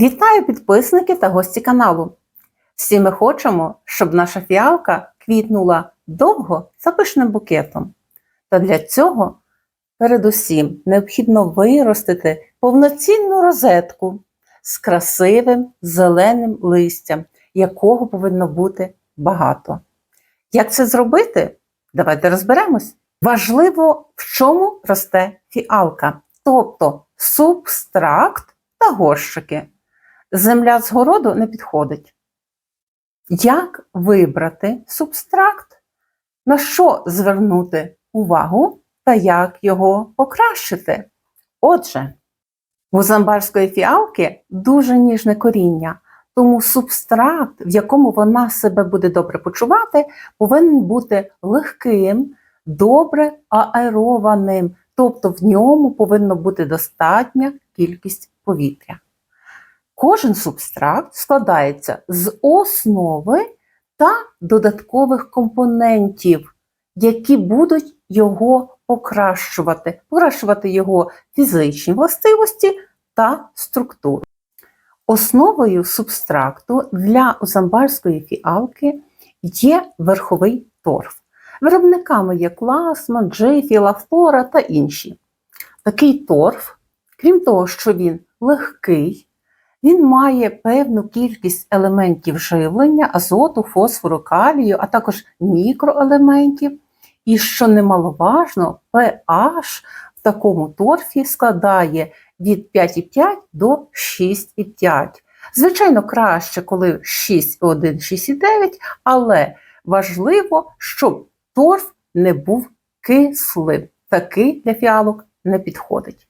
Вітаю підписники та гості каналу. Всі ми хочемо, щоб наша фіалка квітнула довго за пишним букетом. Та для цього передусім необхідно виростити повноцінну розетку з красивим зеленим листям, якого повинно бути багато. Як це зробити? Давайте розберемось. Важливо, в чому росте фіалка, тобто субстракт та горщики. Земля з городу не підходить. Як вибрати субстракт? На що звернути увагу та як його покращити? Отже, у замбарської фіалки дуже ніжне коріння, тому субстракт, в якому вона себе буде добре почувати, повинен бути легким, добре аерованим, тобто в ньому повинна бути достатня кількість повітря. Кожен субстракт складається з основи та додаткових компонентів, які будуть його покращувати, покращувати його фізичні властивості та структуру. Основою субстракту для озамбарської фіалки є верховий торф. Виробниками є Класман, Джефі, Лафлора та інші. Такий торф, крім того, що він легкий, він має певну кількість елементів живлення, азоту, фосфору, калію, а також мікроелементів. І що немаловажно, pH в такому торфі складає від 5,5 до 6,5. Звичайно, краще, коли 6,1, 6,9, але важливо, щоб торф не був кислим. Такий для фіалок не підходить.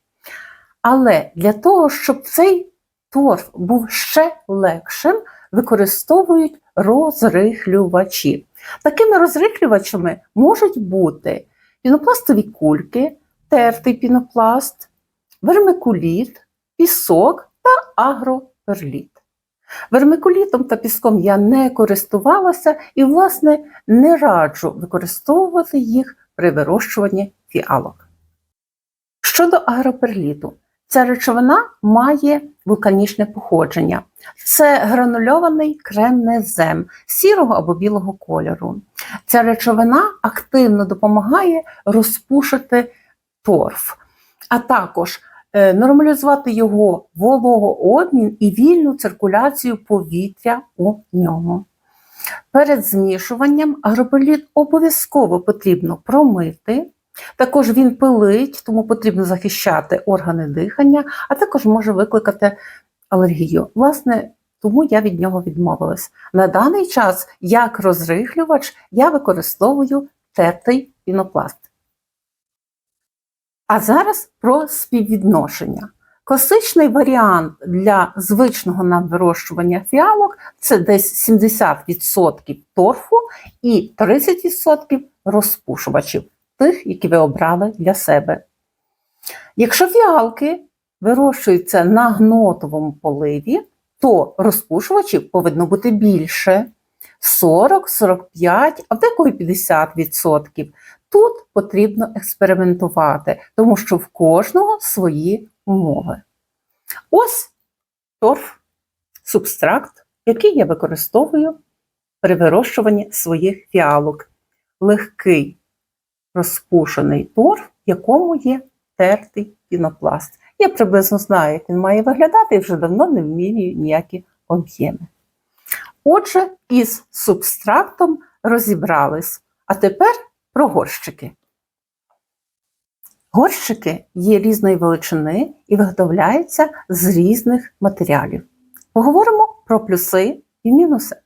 Але для того, щоб цей торф був ще легшим, використовують розрихлювачі. Такими розрихлювачами можуть бути пінопластові кульки, тертий пінопласт, вермикуліт, пісок та агроперліт. Вермикулітом та піском я не користувалася і, власне, не раджу використовувати їх при вирощуванні фіалок. Щодо агроперліту, Ця речовина має вулканічне походження. Це гранульований кремнезем сірого або білого кольору. Ця речовина активно допомагає розпушити торф, а також е, нормалізувати його вологообмін і вільну циркуляцію повітря у ньому. Перед змішуванням агропеліт обов'язково потрібно промити. Також він пилить, тому потрібно захищати органи дихання, а також може викликати алергію. Власне, тому я від нього відмовилась. На даний час, як розрихлювач, я використовую тертий пінопласт. А зараз про співвідношення. Класичний варіант для звичного нам вирощування фіалок це десь 70% торфу і 30% розпушувачів тих, які ви обрали для себе. Якщо фіалки вирощуються на гнотовому поливі, то розпушувачів повинно бути більше 40-45, а в декої 50%. Тут потрібно експериментувати, тому що в кожного свої умови. Ось торф, субстракт, який я використовую при вирощуванні своїх фіалок. Легкий розпушений торф, в якому є тертий пінопласт. Я приблизно знаю, як він має виглядати, і вже давно не вмірюю ніякі об'єми. Отже, із субстрактом розібрались. А тепер про горщики. Горщики є різної величини і виготовляються з різних матеріалів. Поговоримо про плюси і мінуси.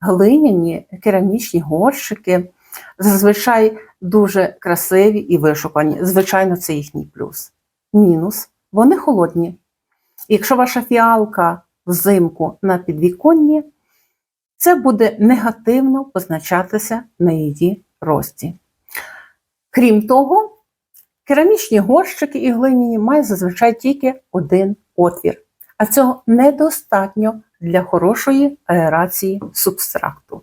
Глиняні керамічні горщики зазвичай дуже красиві і вишукані. Звичайно, це їхній плюс. Мінус вони холодні. Якщо ваша фіалка взимку на підвіконні, це буде негативно позначатися на її рості. Крім того, керамічні горщики і глиняні мають зазвичай тільки один отвір, а цього недостатньо для хорошої аерації субстракту.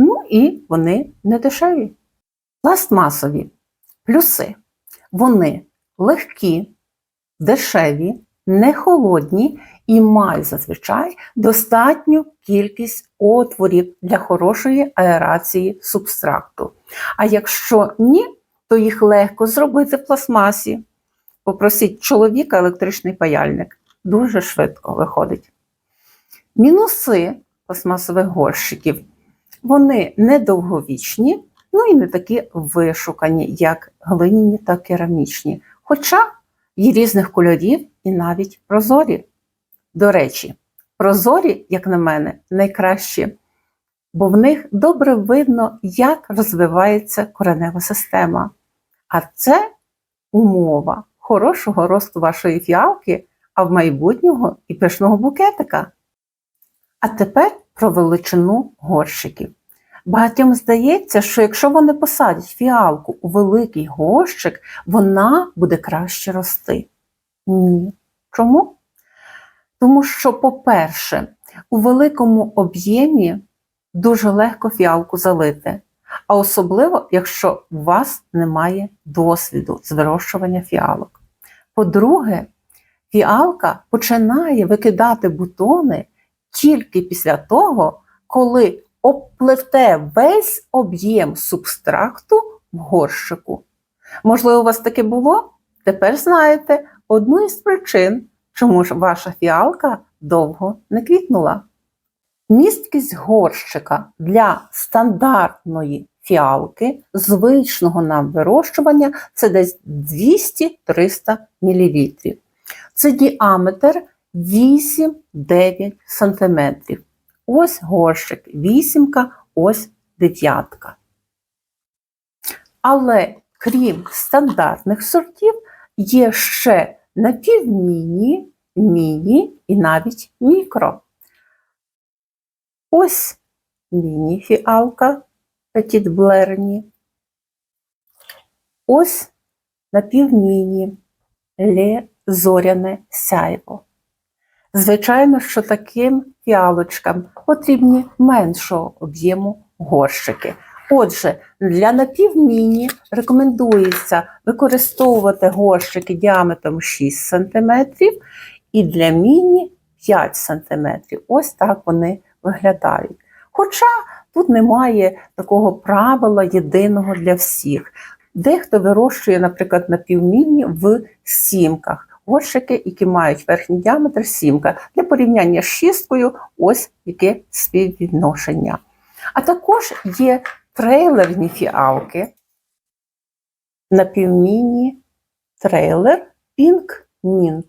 Ну і вони не дешеві. Пластмасові плюси. Вони легкі, дешеві, не холодні і мають зазвичай достатню кількість отворів для хорошої аерації субстракту. А якщо ні, то їх легко зробити в пластмасі. Попросіть чоловіка електричний паяльник. Дуже швидко виходить. Мінуси пластмасових горщиків. Вони недовговічні, ну і не такі вишукані, як глиняні та керамічні. Хоча є різних кольорів і навіть прозорі. До речі, прозорі, як на мене, найкращі, бо в них добре видно, як розвивається коренева система. А це умова хорошого росту вашої фіалки, а в майбутнього і пишного букетика. А тепер про величину горщиків. Багатьом здається, що якщо вони посадять фіалку у великий горщик, вона буде краще рости. Ні. Чому? Тому що, по-перше, у великому об'ємі дуже легко фіалку залити, а особливо, якщо у вас немає досвіду з вирощування фіалок. По-друге, фіалка починає викидати бутони тільки після того, коли обплете весь об'єм субстракту в горщику. Можливо, у вас таке було? Тепер знаєте одну із причин, чому ж ваша фіалка довго не квітнула. Місткість горщика для стандартної фіалки звичного нам вирощування це десь 200-300 мл. Це діаметр 8-9 см. Ось горщик, вісімка, ось дев'ятка. Але крім стандартних сортів, є ще напівміні, міні і навіть мікро. Ось міні-фіалка Petit Блерні. Ось напівміні Ле Зоряне Сяйво. Звичайно, що таким фіалочкам потрібні меншого об'єму горщики. Отже, для напівміні рекомендується використовувати горщики діаметром 6 см і для міні 5 см. Ось так вони виглядають. Хоча тут немає такого правила єдиного для всіх. Дехто вирощує, наприклад, напівміні в сімках. Горщики, які мають верхній діаметр сімка. Для порівняння з шісткою, ось яке співвідношення. А також є трейлерні фіалки. Напівміні трейлер Pink Mint.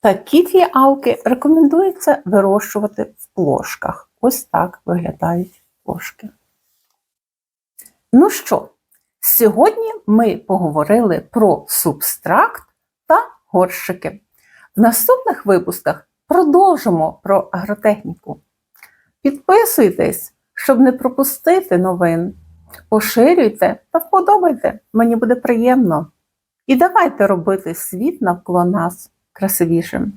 Такі фіалки рекомендується вирощувати в плошках. Ось так виглядають плошки. Ну що, сьогодні ми поговорили про субстракт та горщики. В наступних випусках продовжимо про агротехніку. Підписуйтесь, щоб не пропустити новин. Поширюйте та вподобайте, мені буде приємно. І давайте робити світ навколо нас красивішим.